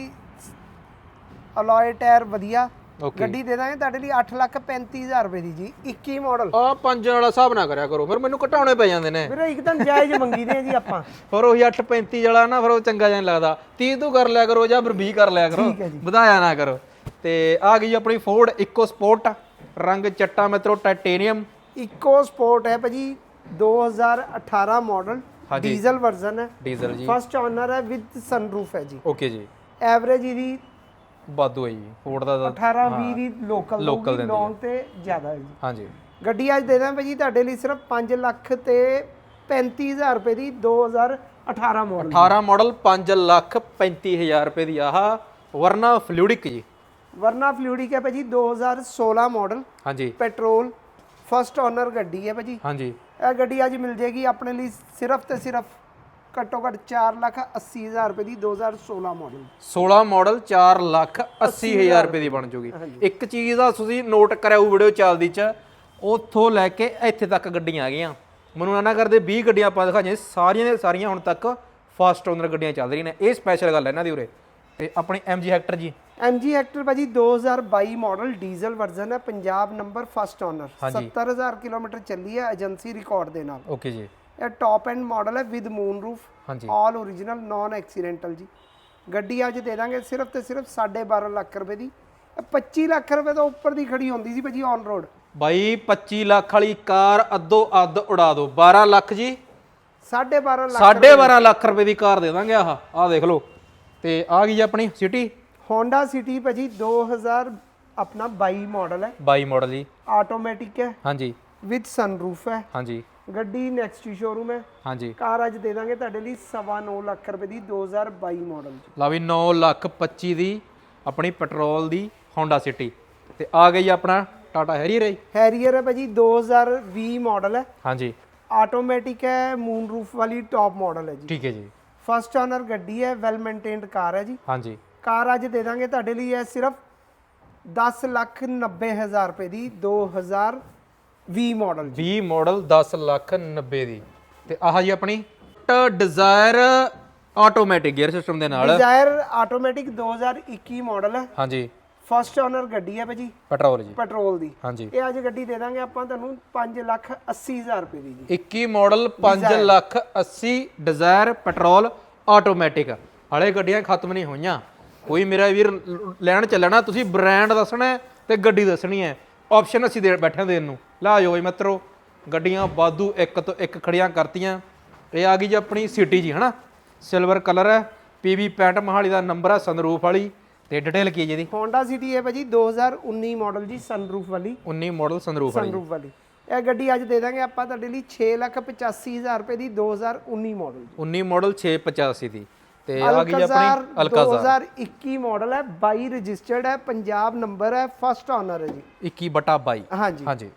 ਅਲੋਏ ਟਾਇਰ ਵਧੀਆ। ਗੱਡੀ ਦੇ ਦਾਂਗੇ ਤੁਹਾਡੇ ਲਈ 8 ਲੱਖ 35000 ਰੁਪਏ ਦੀ ਜੀ 21 ਮਾਡਲ ਆ ਪੰਜ ਵਾਲਾ ਹਿਸਾਬ ਨਾ ਕਰਿਆ ਕਰੋ ਫਿਰ ਮੈਨੂੰ ਘਟਾਉਣੇ ਪੈ ਜਾਂਦੇ ਨੇ। ਵੀਰੇ ਇੱਕਦਮ ਜਾਇਜ਼ ਮੰਗੀ ਦੇ ਆ ਜੀ ਆਪਾਂ। ਫਿਰ ਉਹੀ 835 ਵਾਲਾ ਨਾ ਫਿਰ ਉਹ ਚੰਗਾ ਜਿਹਾ ਲੱਗਦਾ। 30 ਤੋਂ ਕਰ ਲਿਆ ਕਰੋ ਜਾਂ ਫਿਰ 20 ਕਰ ਲਿਆ ਕਰੋ। ਵਧਾਇਆ ਨਾ ਕਰੋ। ਤੇ ਆ ਗਈ ਆਪਣੀ ਫੋਰਡ ਇਕੋ ਸਪੋਰਟ ਰੰਗ ਚੱਟਾ ਮਿੱਤਰੋ ਟਾਈਟੇਨੀਅਮ। ਇਕੋ ਸਪੋਰਟ ਹੈ ਭਾਜੀ 2018 ਮਾਡਲ। ਡੀਜ਼ਲ ਵਰਜ਼ਨ ਹੈ ਡੀਜ਼ਲ ਜੀ। ਫਸਟ ਓਨਰ ਹੈ ਵਿਦ ਸਨਰੂਫ ਹੈ ਜੀ। ਓਕੇ ਜੀ। ਐਵਰੇਜ ਇਹਦੀ ਵਾਧੂ ਹੈ ਜੀ ਫੋਰਡ ਦਾ ਤਾਂ 18 20 ਦੀ ਲੋਕਲ ਲੋਕਲ ਦਿੰਦੀ। ਲੌਂਗ ਤੇ ਜ਼ਿਆਦਾ ਹੈ ਜੀ। ਹਾਂਜੀ। ਗੱਡੀ ਅੱਜ ਦੇ ਦਾਂ ਭਾਜੀ ਤੁਹਾਡੇ ਲਈ ਸਿਰਫ 5 ਲੱਖ ਤੇ 35000 ਰੁਪਏ ਦੀ 2018 ਮਾਡਲ 18 ਮਾਡਲ 5 ਲੱਖ 35000 ਰੁਪਏ ਦੀ ਆਹ ਵਰਨਾ ਫਲੂਡਿਕ ਜੀ। ਵਰਨਾ ਫਲੂਡਿਕ ਹੈ ਭਾਜੀ 2016 ਮਾਡਲ ਹਾਂਜੀ। ਪੈਟਰੋਲ ਫਸਟ ਓਨਰ ਗੱਡੀ ਹੈ ਭਾਜੀ। ਹਾਂਜੀ। ਇਹ ਗੱਡੀ ਅੱਜ ਮਿਲ ਜੇਗੀ ਆਪਣੇ ਲਈ ਸਿਰਫ ਤੇ ਸਿਰਫ ਘੱਟੋ ਘੱਟ 4 ਲੱਖ 80000 ਰੁਪਏ ਦੀ 2016 ਮਾਡਲ 16 ਮਾਡਲ 4 ਲੱਖ 80000 ਰੁਪਏ ਦੀ ਬਣ ਜੂਗੀ। ਇੱਕ ਚੀਜ਼ ਦਾ ਤੁਸੀਂ ਨੋਟ ਕਰਿਆ ਉਹ ਵੀਡੀਓ ਚੱਲਦੀ ਚ ਉੱਥੋਂ ਲੈ ਕੇ ਇੱਥੇ ਤੱਕ ਗੱਡੀਆਂ ਆ ਗਈਆਂ। ਮੈਨੂੰ ਨਾ ਕਰਦੇ 20 ਗੱਡੀਆਂ ਆਪਾਂ ਦਿਖਾਈਆਂ ਸਾਰੀਆਂ ਦੇ ਸਾਰੀਆਂ ਹੁਣ ਤੱਕ ਫਾਸਟ ਓਨਰ ਗੱਡੀਆਂ ਚੱਲ ਰਹੀਆਂ ਨੇ। ਇਹ ਸਪੈਸ਼ਲ ਗੱਲ ਹੈ ਇਹਨਾਂ ਦੀ ਉਰੇ। ਤੇ ਆਪਣੀ MG Hector ji. MG Hector ਭਾਜੀ 2022 ਮਾਡਲ ਡੀਜ਼ਲ ਵਰਜ਼ਨ ਹੈ ਪੰਜਾਬ ਨੰਬਰ ਫਸਟ ਓਨਰ ਹਾਂਜੀ। 70000 ਕਿਲੋਮੀਟਰ ਚੱਲੀ ਹੈ ਏਜੰਸੀ ਰਿਕਾਰਡ ਦੇ ਨਾਲ। ਓਕੇ ਜੀ। ਇਹ ਟੌਪ ਐਂਡ ਮਾਡਲ ਹੈ ਵਿਦ ਮੂਨ ਰੂਫ ਹਾਂਜੀ। ਆਲ ਓਰੀਜਨਲ ਨਾਨ ਐਕਸੀਡੈਂਟਲ ਜੀ। ਗੱਡੀ ਅੱਜ ਦੇ ਦਾਂਗੇ ਸਿਰਫ ਤੇ ਸਿਰਫ 12.5 ਲੱਖ ਰੁਪਏ ਦੀ। ਇਹ 25 ਲੱਖ ਰੁਪਏ ਤੋਂ ਉੱਪਰ ਦੀ ਖੜੀ ਹੁੰਦੀ ਸੀ ਭਾਜੀ ਔਨ ਰੋਡ ਬਾਈ 25 ਲੱਖ ਵਾਲੀ ਕਾਰ ਅੱਧੋ ਅੱਧ ਉਡਾ ਦਿਓ। 12 ਲੱਖ ਜੀ। 12.5 ਲੱਖ 12.5 ਲੱਖ ਰੁਪਏ ਦੀ ਕਾਰ ਦੇ ਦਾਂਗੇ ਆਹ। ਆਹ ਦੇਖ ਲਓ। ਤੇ ਆ ਗਈ ਆਪਣੀ ਸਿਟੀ ਹੋਂਡਾ ਸਿਟੀ ਭਾਜੀ 2000 ਆਪਣਾ 22 ਮਾਡਲ ਹੈ। 22 ਮਾਡਲ ਜੀ। ਆਟੋਮੈਟਿਕ ਹੈ। ਹਾਂਜੀ। ਵਿਦ ਸਨਰੂਫ ਹੈ। ਹਾਂਜੀ। ਗੱਡੀ ਨੈਕਸਟ ਸ਼ੋਰੂਮ ਹੈ। ਹਾਂਜੀ। ਕਾਰ ਅੱਜ ਦੇ ਦਾਂਗੇ ਤੁਹਾਡੇ ਲਈ 9.5 ਲੱਖ ਰੁਪਏ ਦੀ 2022 ਮਾਡਲ ਜੀ ਲਾ ਵੀ 9 ਲੱਖ 25 ਦੀ ਆਪਣੀ ਪੈਟਰੋਲ ਦੀ Honda City ਤੇ ਆ ਗਈ ਆਪਣਾ ਟਾਟਾ ਹੈਰੀਅਰ ਹੈ। ਹੈਰੀਅਰ ਹੈ ਭਾਜੀ 2020 ਮਾਡਲ ਹੈ। ਹਾਂਜੀ। ਆਟੋਮੈਟਿਕ ਹੈ ਮੂਨ ਰੂਫ ਵਾਲੀ ਟੌਪ ਮਾਡਲ ਹੈ ਜੀ। ਠੀਕ ਹੈ ਜੀ। ਫਸਟ ਓਨਰ ਗੱਡੀ ਹੈ ਵੈਲ ਮੇਨਟੇਨਡ ਕਾਰ ਹੈ ਜੀ। ਹਾਂਜੀ। ਕਾਰ ਅੱਜ ਦੇ ਦਾਂਗੇ ਤੁਹਾਡੇ ਲਈ ਹੈ ਸਿਰਫ 10 ਲੱਖ 90 ਹਜ਼ਾਰ ਰੁਪਏ ਦੀ 2020 ਮਾਡਲ 20 ਮਾਡਲ 10 ਲੱਖ 90 ਦੀ। ਤੇ ਆਹ ਜੀ ਆਪਣੀ ਟ ਡਿਜ਼ਾਇਰ ਆਟੋਮੈਟਿਕ ਗੇਅਰ ਸਿਸਟਮ ਦੇ ਨਾਲ। ਡਿਜ਼ਾਇਰ ਆਟੋਮੈਟਿਕ 2021 ਮਾਡਲ ਹੈ। ਹਾਂਜੀ। ਫਸਟ ਓਨਰ ਗੱਡੀ ਹੈ ਭਾਜੀ। ਪੈਟਰੋਲ ਜੀ। ਪੈਟਰੋਲ ਦੀ। ਹਾਂਜੀ। ਇਹ ਅੱਜ ਗੱਡੀ ਦੇ ਦਾਂਗੇ ਆਪਾਂ ਤੁਹਾਨੂੰ 5 ਲੱਖ 80 ਹਜ਼ਾਰ ਰੁਪਏ ਦੀ ਜੀ। 21 model 5 lakh 80 Dzire petrol automatic ਹਲੇ ਗੱਡੀਆਂ ਖਤਮ ਨਹੀਂ ਹੋਈਆਂ। ਕੋਈ ਮੇਰਾ ਵੀਰ ਲੈਣ ਚੱਲਣਾ ਤੁਸੀਂ ਬ੍ਰਾਂਡ ਦੱਸਣਾ ਤੇ ਗੱਡੀ ਦੱਸਣੀ ਹੈ। ਆਪਸ਼ਨ ਅਸੀਂ ਦੇ ਬੈਠੇ ਦੇਣ ਨੂੰ। ਲਾ ਜੀ ਮਿੱਤਰੋ ਗੱਡੀਆਂ ਬਾਦੂ ਇੱਕ ਤੋਂ ਇੱਕ ਖੜੀਆਂ ਕਰਤੀਆਂ। ਇਹ ਆ ਗਈ ਜੀ ਆਪਣੀ ਸਿਟੀ ਜੀ ਹਨਾ? ਸਿਲਵਰ ਕਲਰ ਹੈ ਪੀਵੀ 65 ਮਹਾਲੀ ਦਾ ਨੰਬਰ ਹੈ ਸਨਰੂਫ ਵਾਲੀ। ਤੇ ਡਿਟੇਲ ਕੀ ਹੈ ਜੀ ਇਹਦੀ? ਹੋਂਡਾ ਸਿਟੀ ਹੈ ਭਾਜੀ 2019 ਮਾਡਲ ਜੀ ਸਨਰੂਫ ਵਾਲੀ। 19 ਮਾਡਲ ਸਨਰੂਫ ਵਾਲੀ। ਸਨਰੂਫ ਵਾਲੀ। ਇਹ ਗੱਡੀ ਅੱਜ ਦੇ ਦਾਂਗੇ ਆਪਾਂ ਤੁਹਾਡੇ ਲਈ 6 ਲੱਖ 85 ਹਜ਼ਾਰ ਰੁਪਏ ਦੀ 2019 ਮਾਡਲ ਜੀ। 19 ਮਾਡਲ 685 ਦੀ। ਤੇ ਆ ਗਈ ਆਪਣੀ ਅਲਕਾਜ਼ਾਰ 2021 ਮਾਡਲ ਹੈ 22 ਰਜਿਸਟਰਡ ਹੈ ਪੰਜਾਬ ਨੰਬਰ ਹੈ ਫਸਟ ਓਨਰ ਹੈ ਜੀ। 21 ਬਟਾ 22 ਹਾਂਜੀ। ਹਾਂਜੀ।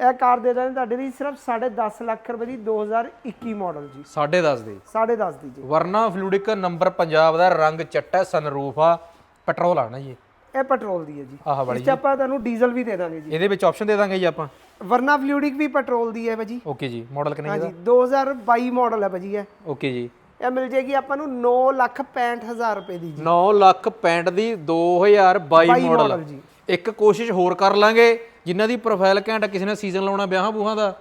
ਇਹ ਕਾਰ ਦੇ ਦਾਂਗੇ ਤੁਹਾਡੇ ਲਈ ਸਿਰਫ 10.5 ਲੱਖ ਰੁਪਏ ਦੀ 2021 ਮਾਡਲ ਜੀ। 10.5 ਦੀ। 10.5 ਦੀ ਜੀ। ਵਰਨਾ ਫਲੂਡਿਕ ਨੰਬਰ ਪੰਜਾਬ ਦਾ ਰੰਗ ਚਿੱਟਾ ਸਨਰੂਫ ਆ ਪੈਟਰੋਲ ਆਣਾ ਜੀ। ਇਹ ਪੈਟਰੋਲ ਦੀ ਹੈ ਜੀ। ਆਹ ਵਾਲੀ ਇਸ 'ਚ ਆਪਾਂ ਤੁਹਾਨੂੰ ਡੀਜ਼ਲ ਵੀ ਦੇ ਦਾਂਗੇ ਜੀ। ਇਹਦੇ ਵਿੱਚ ਆਪਸ਼ਨ ਦੇ ਦਾਂਗੇ ਜੀ ਆਪਾਂ। ਵਰਨਾ ਫਲੂਇਡਿਕ ਵੀ ਪੈਟਰੋਲ ਦੀ ਹੈ ਭਾਜੀ। ਓਕੇ ਜੀ ਮਾਡਲ ਕਿੰਨੇ ਹਾਂਜੀ 2022 ਮਾਡਲ ਹੈ ਭਾਜੀ ਇਹ। ਓਕੇ ਜੀ। ਇਹ ਮਿਲ ਜੇਗੀ ਆਪਾਂ ਨੂੰ 9 ਲੱਖ 65 ਹਜ਼ਾਰ ਰੁਪਏ ਦੀ ਜੀ। 9 ਲੱਖ 65 ਦੀ 2022 ਮਾਡਲ ਮਾਡਲ ਜੀ। ਇੱਕ ਕੋਸ਼ਿਸ਼ ਹੋਰ ਕਰ ਲਾਂਗੇ। ਜਿਨ੍ਹਾਂ ਦੀ ਪ੍ਰੋਫਾਈਲ ਘੈਂਟ ਕਿਸੇ ਨੇ ਸੀਜ਼ਨ ਲਾਉਣਾ ਵਿਆਹਾਂ ਬੂਹਾਂ ਦਾ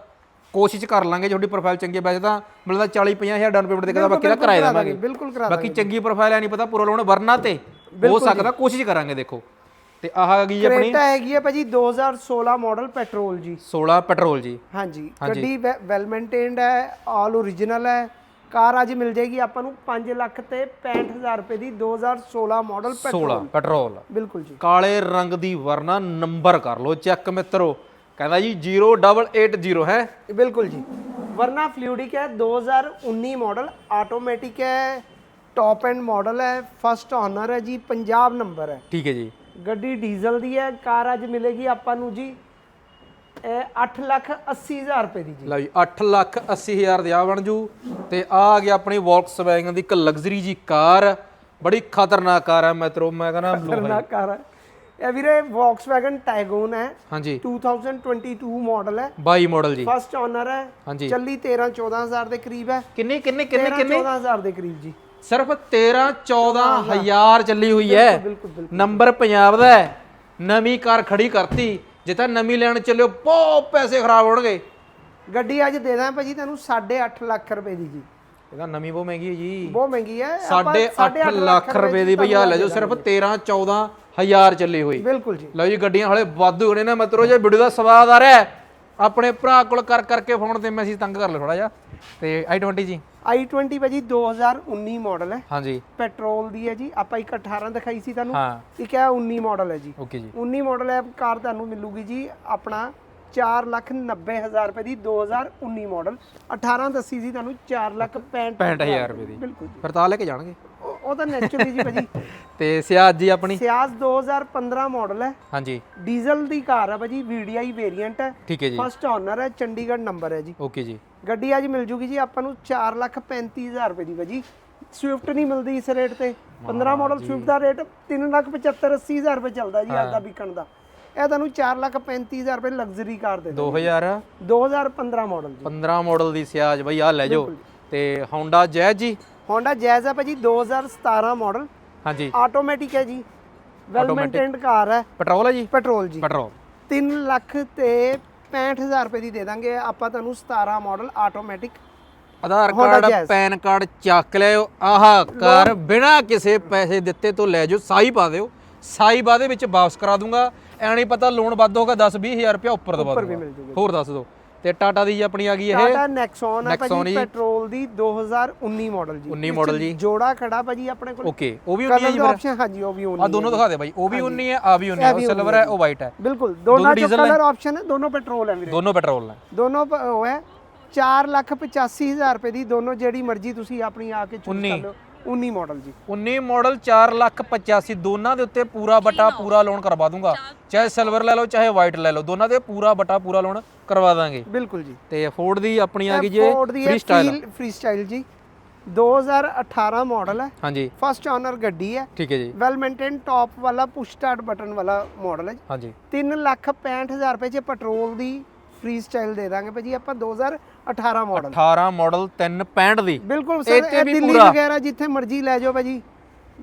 ਕੋਸ਼ਿਸ਼ ਕਰ ਲਾਂਗੇ ਜੇ ਤੁਹਾਡੀ ਪ੍ਰੋਫਾਈਲ ਚੰਗੀ ਬੈਜ ਤਾਂ ਮਿਲਦਾ 40 50 ਹਜ਼ਾਰ ਡਾਊਨ ਪੇਮੈਂਟ ਦੇ ਕੇ ਬਾਕੀ ਦਾ ਕਿਰਾਇਆ ਦੇਵਾਂਗੇ। ਬਿਲਕੁਲ ਕਰਾ ਬਾਕੀ ਚੰਗੀ ਪ੍ਰੋਫਾਈਲ ਐ ਨਹੀਂ ਪਤਾ ਪੂਰਾ ਲਾਉਣ ਵਰਨਾ ਤੇ ਹੋ ਸਕਦਾ ਕੋਸ਼ਿਸ਼ ਕਰਾਂਗੇ ਦੇਖੋ। ਤੇ ਆਹ ਆ ਗਈ ਆਪਣੀ ਕਰੇਟਾ ਹੈਗੀ ਹੈ ਭਾਜੀ 2016 ਮਾਡਲ ਪੈਟਰੋਲ ਜੀ। 16 ਪੈਟਰੋਲ ਜੀ। ਹਾਂਜੀ ਗੱਡੀ ਵੈਲ ਮੇਨਟੇਨਡ ਹੈ ਆਲ ਓਰੀਜਨਲ ਹੈ। ਕਾਰ ਅੱਜ ਮਿਲ ਜਾਏਗੀ ਆਪਾਂ ਨੂੰ 5 ਲੱਖ ਤੇ 65000 ਰੁਪਏ ਦੀ 2016 ਮਾਡਲ 16 ਪੈਟਰੋਲ ਬਿਲਕੁਲ ਜੀ। ਕਾਲੇ ਰੰਗ ਦੀ ਵਰਨਾ ਨੰਬਰ ਕਰ ਲਓ ਚੈੱਕ ਮਿੱਤਰੋ। ਕਹਿੰਦਾ ਜੀ 0880 ਹੈ। ਬਿਲਕੁਲ ਜੀ। ਵਰਨਾ ਫਲੂਇਡਿਕ ਹੈ 2019 ਮਾਡਲ ਆਟੋਮੈਟਿਕ ਹੈ ਟੌਪ ਐਂਡ ਮਾਡਲ ਹੈ ਫਸਟ ਓਨਰ ਹੈ ਜੀ ਪੰਜਾਬ ਨੰਬਰ ਹੈ। ਠੀਕ ਹੈ ਜੀ। ਗੱਡੀ ਡੀਜ਼ਲ ਦੀ ਹੈ ਕਾਰ ਅੱਜ ਮਿਲੇਗੀ ਆਪਾਂ ਨੂੰ ਜੀ 8 ਲੱਖ 80 ਹਜ਼ਾਰ ਰੁਪਏ ਦੀ ਜੀ। ਲਓ ਜੀ 8 ਲੱਖ 80 ਹਜ਼ਾਰ ਦੀ ਆ ਬਣ ਜੂ। ਤੇ ਆ ਆ ਗਿਆ ਆਪਣੀ ਵੌਲਕਸਵੈਗਨ ਦੀ ਇੱਕ ਲਗਜ਼ਰੀ ਜੀ ਕਾਰ। ਬੜੀ ਖਤਰਨਾਕ ਕਾਰ ਹੈ ਮਿੱਤਰੋ ਮੈਂ ਕਹਿੰਦਾ ਬਲੂ ਖਤਰਨਾਕ ਕਾਰ ਹੈ ਇਹ ਵੀਰੇ Volkswagen Tiguan ਹੈ। ਹਾਂਜੀ। 2022 ਮਾਡਲ ਹੈ। 22 ਮਾਡਲ ਜੀ। ਫਸਟ ਓਨਰ ਹੈ। ਹਾਂਜੀ। ਚੱਲੀ 13 14000 ਦੇ ਕਰੀਬ ਹੈ। ਕਿੰਨੇ ਕਿੰਨੇ ਕਿੰਨੇ 13 ਕਿੰਨੇ? 14000 ਦੇ ਕਰੀਬ ਜੀ। ਸਿਰਫ 13 14 ਹਜ਼ਾਰ ਚੱਲੀ ਹੋਈ ਹੈ। ਬਿਲਕੁਲ ਬਿਲਕੁਲ ਨੰਬਰ ਪੰਜਾਬ ਦਾ ਹੈ। ਨਵੀਂ ਕਾਰ ਖੜੀ ਕਰਤੀ। ਜੇ ਤਾਂ ਨਵੀਂ ਲੈਣ ਚੱਲਿਓ ਬਹੁਤ ਪੈਸੇ ਖਰਾਬ ਹੋਣਗੇ। ਗੱਡੀ ਅੱਜ ਦੇ ਦਾਂ ਭਾਜੀ ਤੁਹਾਨੂੰ 8.5 ਲੱਖ ਰੁਪਏ ਦੀ ਜੀ। ਇਹਦਾ ਨਵੀਂ ਬਹੁਤ ਮਹਿੰਗੀ ਹੈ ਜੀ। ਬਹੁਤ ਮਹਿੰਗੀ ਹੈ। ਆਪਾਂ ਸਾਢੇ ਸਾਢੇ 8 ਲੱਖ ਰੁਪਏ ਦੀ ਭਈਆ ਲੈ ਜਾਓ ਸਿਰਫ 13 14 ਹਜ਼ਾਰ ਚੱਲੀ ਹੋਈ। ਬਿਲਕੁਲ ਜੀ। ਲਓ ਜੀ ਗੱਡੀਆਂ ਹਲੇ ਵਾਧੂ ਹੋਣੇ ਨੇ ਮਤਰੋ ਜੇ ਵੀਡੀਓ ਦਾ ਸਵਾਦ ਆ ਰਿਹਾ ਆਪਣੇ ਭਰਾ ਕੋਲ ਕਰ ਕਰਕੇ ਫੋਨ ਤੇ ਮੈਸੇਜ ਤੰਗ ਕਰ ਲਓ ਥੋੜਾ ਜਿਹਾ। ਤੇ i20 ਜੀ। I20 ਭਾਜੀ 2019 ਮਾਡਲ ਹੈ। ਹਾਂਜੀ। ਪੈਟਰੋਲ ਦੀ ਹੈ ਜੀ। ਆਪਾਂ ਇੱਕ 18 ਦਿਖਾਈ ਸੀ ਤੁਹਾਨੂੰ। ਇੱਕ ਹੈ 19 ਮਾਡਲ ਹੈ ਜੀ। ਓਕੇ ਜੀ। 19 ਮਾਡਲ ਹੈ ਕਾਰ ਤੁਹਾਨੂੰ ਮਿਲੂਗੀ ਜੀ ਆਪਣਾ 4 ਲੱਖ 90 ਹਜ਼ਾਰ ਰੁਪਏ ਦੀ 2019 ਮਾਡਲ। 18 ਦੱਸੀ ਸੀ ਤੁਹਾਨੂੰ 4 ਲੱਖ 65 65000 ਰੁਪਏ ਦੀ। ਬਿਲਕੁਲ ਜੀ। ਫਿਰ ਤਾਂ ਲੈ ਕੇ ਜਾਣਗੇ। ਉਹ ਉਹ ਤਾਂ ਨੈਚੁਰਲੀ ਜੀ ਭਾਜੀ। ਤੇ ਸਿਆਜ ਜੀ ਆਪਣੀ? ਸਿਆਜ਼ 2015 ਮਾਡਲ ਹੈ। ਹਾਂਜੀ। ਡੀਜ਼ਲ ਦੀ ਕਾਰ ਹੈ ਭਾਜੀ VDI ਵੇਰੀਐਂਟ ਹੈ। ਠੀਕ ਹੈ ਜੀ। ਫਸਟ ਓਨਰ ਹੈ ਚੰਡੀਗੜ੍ਹ ਨੰਬਰ ਹੈ ਜੀ। ਓਕੇ ਜੀ। ਗੱਡੀ ਅੱਜ ਮਿਲ ਜੂਗੀ ਜੀ ਆਪਾਂ ਨੂੰ 4 ਲੱਖ 35000 ਰੁਪਏ ਦੀ ਭਾਜੀ। ਸਵਿਫਟ ਨਹੀਂ ਮਿਲਦੀ ਇਸ ਰੇਟ ਤੇ। 15 ਮਾਡਲ ਸਵਿਫਟ ਦਾ ਰੇਟ 3 ਲੱਖ 75 80000 ਰੁਪਏ ਚੱਲਦਾ ਜੀ ਅੱਜ ਦਾ ਵਿਕਣ ਦਾ। ਇਹ ਤੁਹਾਨੂੰ 4 ਲੱਖ 35000 ਰੁਪਏ ਲਗਜ਼ਰੀ ਕਾਰ ਦੇ ਦਿਓ 2015 2015 ਮਾਡਲ ਜੀ। ਮਾਡਲ ਦੀ ਸਿਆਜ ਬਈ ਆ ਲੈ ਜਾਓ। ਤੇ Honda Jazz ji? Honda Jazz ਹੈ ਭਾਜੀ 2017 ਮਾਡਲ ਹਾਂਜੀ। ਆਟੋਮੈਟਿਕ ਹੈ ਜੀ। ਵੈਲ। ਮੇਨਟੇਨਡ ਕਾਰ ਹੈ। ਪੈਟਰੋਲ ਹੈ ਜੀ? ਪੈਟਰੋਲ ਜੀ। ਪੈਟਰੋਲ 3 ਲੱਖ ਤੇ 65000 ਰੁਪਏ ਦੀ ਦੇ ਦਾਂਗੇ। ਆਪਾਂ ਤੁਹਾਨੂੰ 17 model automatic Aadhaar card. PAN card ਚੱਕ ਲਿਓ। ਆਹ ਕਾਰ ਬਿਨਾ ਕਿਸੇ ਪੈਸੇ ਦਿੱਤੇ ਤੋਂ ਲੈ ਜਾਓ ਸਾਈ ਪਾ ਦਿਓ। ਸਾਈ ਬਾਅਦ ਵਿੱਚ ਵਾਪਸ ਕਰਾ ਦੂੰਗਾ। ਐ ਨਹੀਂ ਪਤਾ ਲੋਨ ਵੱਧ ਹੋਗਾ 10 20000 ਰੁਪਏ ਉੱਪਰ ਦਵਾ ਦੂੰਗਾ ਹੋਰ ਦੱਸ ਦਿਓ। ਤੇ ਟਾਟਾ ਦੀ ਆਪਣੀ ਆ ਗਈ ਇਹ। ਟਾਟਾ ਨੈਕਸਨ ਹੈ Nexon ਭਾਜੀ। ਪੈਟਰੋਲ ਦੀ 2019 ਮਾਡਲ ਜੀ। 19 ਇਸ 'ਚ model ਜੀ। ਜੋੜਾ ਖੜਾ ਭਾਜੀ ਆਪਣੇ ਕੋਲ। ਓਕੇ ਉਹ ਵੀ 19 ਹੈ ਜੀ ਆਪਸ਼ਨ ਹਾਂਜੀ ਉਹ ਵੀ 19 ਆ ਦੋਨੋਂ ਦਿਖਾ ਦੇ ਬਾਈ ਉਹ ਵੀ 19 ਹੈ ਆ ਵੀ 19 ਹੈ ਉਹ ਸਿਲਵਰ ਹੈ ਉਹ ਵਾਈਟ ਹੈ। ਬਿਲਕੁਲ ਦੋਨਾਂ ਚ? ਕਲਰ ਆਪਸ਼ਨ ਹੈ। ਦੋਨੋਂ ਪੈਟਰੋਲ ਹੈ ਵੀਰੇ। ਦੋਨੋਂ ਪੈਟਰੋਲ ਨੇ ਦੋਨੋਂ ਉਹ ਹੈ 485000 ਰੁਪਏ ਦੀ ਦੋਨੋਂ ਜਿਹੜੀ ਮਰਜ਼ੀ ਤੁਸੀਂ ਆਪਣੀ ਆ ਕੇ ਚੂਜ਼ 19 ਕਰ ਲਓ। 19 ਮਾਡਲ ਜੀ। 19 ਮਾਡਲ 4 ਲੱਖ 85 ਦੋਨਾਂ ਦੇ ਉੱਤੇ ਪੂਰਾ ਬਟਾ ਪੂਰਾ ਲੋਨ ਕਰਵਾ ਦੂੰਗਾ। ਚਾਹੇ ਸਿਲਵਰ ਲੈ ਲਓ ਚਾਹੇ ਵਾਈਟ ਲੈ ਲਓ ਦੋਨਾਂ ਦੇ ਪੂਰਾ ਬਟਾ ਪੂਰਾ ਲੋਨ ਕਰਵਾ ਦਾਂਗੇ। ਬਿਲਕੁਲ ਜੀ। ਤੇ ਫੋਰਡ ਦੀ ਆਪਣੀ ਆ ਗਈ ਜੀ ਫ੍ਰੀ ਸਟਾਈਲ ਫ੍ਰੀ ਸਟਾਈਲ ਜੀ। 2018 ਮਾਡਲ ਹੈ। ਹਾਂਜੀ। ਫਸਟ ਓਨਰ ਗੱਡੀ ਹੈ। ਠੀਕ ਹੈ ਜੀ। ਵੈਲ ਮੇਨਟੇਨ ਟਾਪ ਵਾਲਾ ਪੁਸ਼ ਸਟਾਰਟ ਬਟਨ ਵਾਲਾ ਮਾਡਲ ਹੈ ਹਾਂਜੀ। 3 ਲੱਖ 65000 ਰੁਪਏ ਚ ਪੈਟਰੋਲ ਦੀ ਫ੍ਰੀ ਸਟਾਈਲ ਦੇ ਦਾਂਗੇ ਭਾਜੀ ਆਪਾਂ। 2018 ਮਾਡਲ 18 ਮਾਡਲ 365 ਦੀ। ਬਿਲਕੁਲ ਸਰ ਇਹ ਵੀ ਦਿੱਲੀ ਪੂਰਾ- ਵਗੈਰਾ ਜਿੱਥੇ ਮਰਜ਼ੀ ਲੈ ਜਾਓ ਭਾਜੀ।